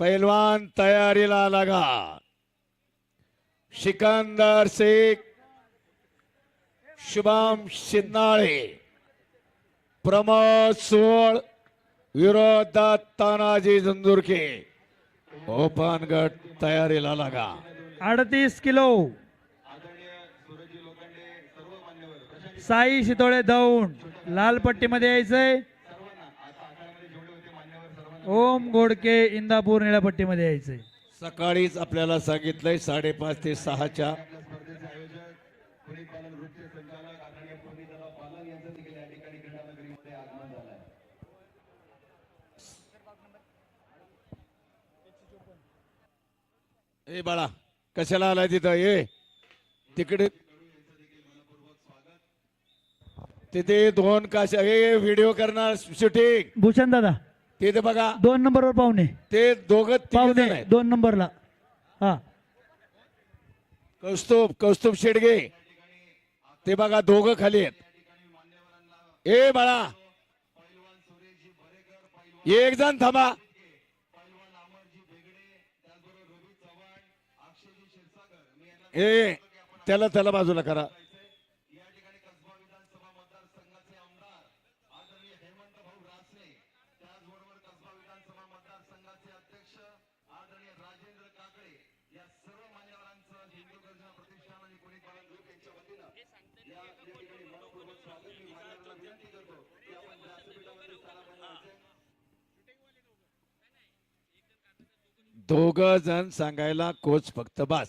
पैलवान तयारीला लागा। सिकंदर शेख शुभम शिंदाळे प्रमोद सोळ विरोधात तानाजी झुंजुरके ओपन गट तयारीला लागा। अडतीस किलो। साई शितोळे दौंड लाल पट्टीमध्ये यायचंय. ओम गोडके इंदापूर निळ्या पट्टीमध्ये यायचंय. सकाळीच आपल्याला सांगितलंय साडेपाच ते सहाच्या. ए बाळा कशाला आलाय तिथं? ये तिकडे. तिथे दोन काशा हे व्हिडिओ करणार शूटिंग भूषण दादा. तिथे बघा. दोन नंबरवर पाहुणे. ते दोघं तिघ जण पाहुणे आहेत. दोन नंबरला. हा. कौस्तुभ कौस्तुभ शेडगे. ते बघा दोघं खाली आहेत. ए बाळा. एक जण थांबा. ए त्याला त्याला बाजूला करा. दोघ जण सांगायला कोच फक्त बास.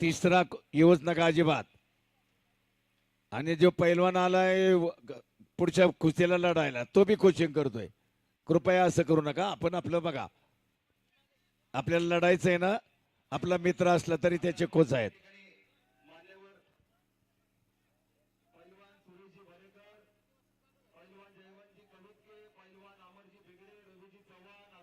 तिसरा येऊच नका अजिबात. आणि जो पैलवान आलाय पुढच्या कुस्तीला लढायला तो बी कोचिंग करतोय. कृपया असं करू नका आपण आपलं बघा. आपल्याला लढायचं आहे ना आपला मित्र असला तरी त्याचे कोच आहेत.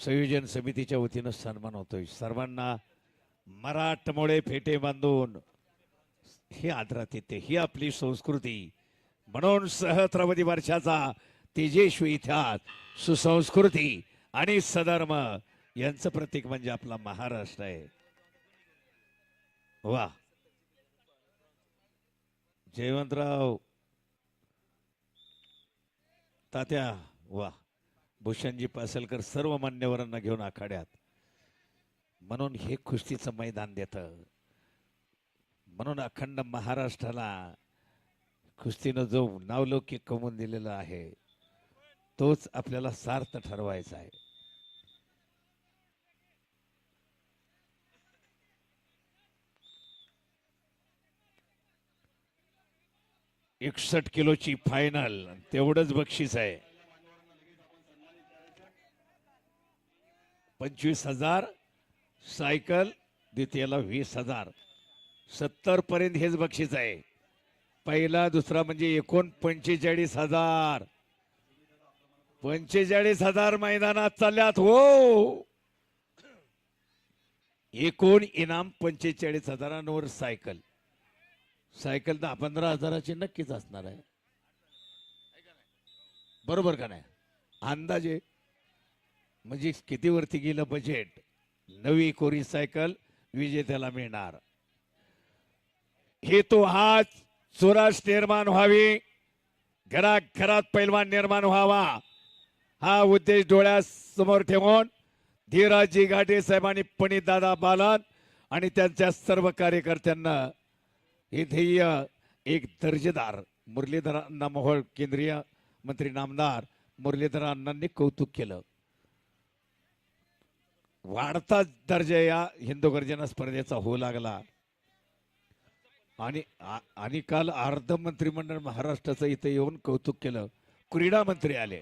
संयोजन समितीच्या वतीनं सन्मान होतोय. सर्वांना मराठमोळे फेटे बांधून ही येते. ही आपली संस्कृती. म्हणून सहस्रावधी वर्षाचा तेजस्वी इतिहास सुसंस्कृती आणि सधर्म यांचं प्रतीक म्हणजे आपला महाराष्ट्र आहे. वा. जयवंतराव तात्या वा. भूषणजी पासलकर सर्व मान्यवरांना घेऊन आखाड्यात. म्हणून हे कुस्तीचं मैदान देतं. म्हणून अखंड महाराष्ट्राला कुस्तीनं जो नावलौकिक कमवून दिलेला आहे तोच आपल्याला सार्थ ठरवायचा आहे. एकसष्ट किलोची फायनल तेवढंच बक्षीस आहे. पंचवीस हजार सायकल द्वितीयाला वीस हजार. सत्तरपर्यंत हेच बक्षीस आहे. पहिला दुसरा म्हणजे एकूण पंचेचाळीस हजार. पंचेचाळीस हजार मैदानात चालल्यात हो! एकूण इनाम पंचेचाळीस हजारांवर सायकल. सायकल दहा पंधरा हजाराची नक्कीच असणार आहे. बरोबर का नाही? अंदाजे म्हणजे कितीवरती गेलं बजेट नवी कोरी सायकल विजेत्याला मिळणार. हेतू हाच स्वराज निर्माण व्हावी. घरात घरात पैलवान निर्माण व्हावा. हा उद्देश डोळ्यासमोर ठेवून धीराजी घाटे साहेबांनी पंडित दादा बालन आणि त्यांच्या सर्व कार्यकर्त्यांना हे ध्येय एक दर्जेदार मुरलीधर अण्णा मोहोळ केंद्रीय मंत्री नामदार मुरलीधर अण्णांनी कौतुक केलं. वाढता दर्जा या हिंदू गर्जना स्पर्धेचा होऊ लागला. आणि आणि काल अर्ध मंत्रिमंडळ महाराष्ट्राचं इथे येऊन कौतुक केलं. क्रीडा मंत्री आले.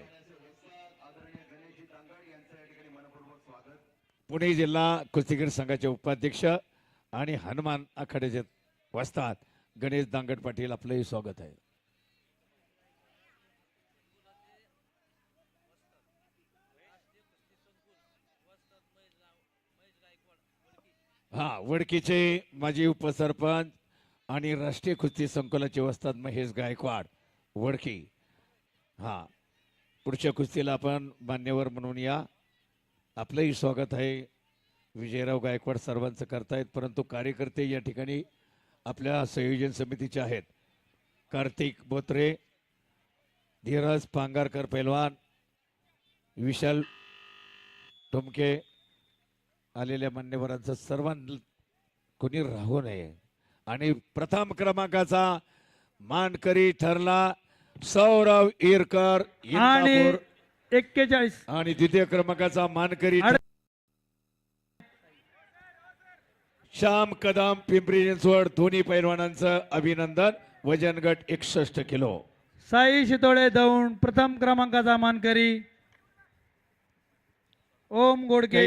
पुणे जिल्हा कुस्तीगीर संघाचे उपाध्यक्ष आणि हनुमान आखाड्याचे वस्तात गणेश दांगड पाटील आपलंही स्वागत आहे. हा वडकीचे माजी उपसरपंच आणि राष्ट्रीय कुस्ती संकुलाचे वस्तात महेश गायकवाड वडकी. हा पुढच्या कुस्तीला आपण मान्यवर म्हणून या. आपलंही स्वागत आहे. विजयराव गायकवाड सर्वांचं करतायत परंतु कार्यकर्ते या ठिकाणी आपल्या संयोजन समितीचे आहेत. कार्तिक बोत्रे धीरज पांगारकर पैलवान विशाल ठुमके आलेल्या मान्यवरांचं सर्वांना कोणी राहू नये. आणि प्रथम क्रमांकाचा मानकरी ठरला सौरव इरकर आणि एक्केचाळीस. आणि द्वितीय क्रमांकाचा मानकरी श्याम कदम पिंपरी चिंचवड दोन्ही पैलवानांचं अभिनंदन. वजन गट एकसष्ट किलो. साई शितोळे दौंड प्रथम क्रमांकाचा मानकरी. ओम गोडके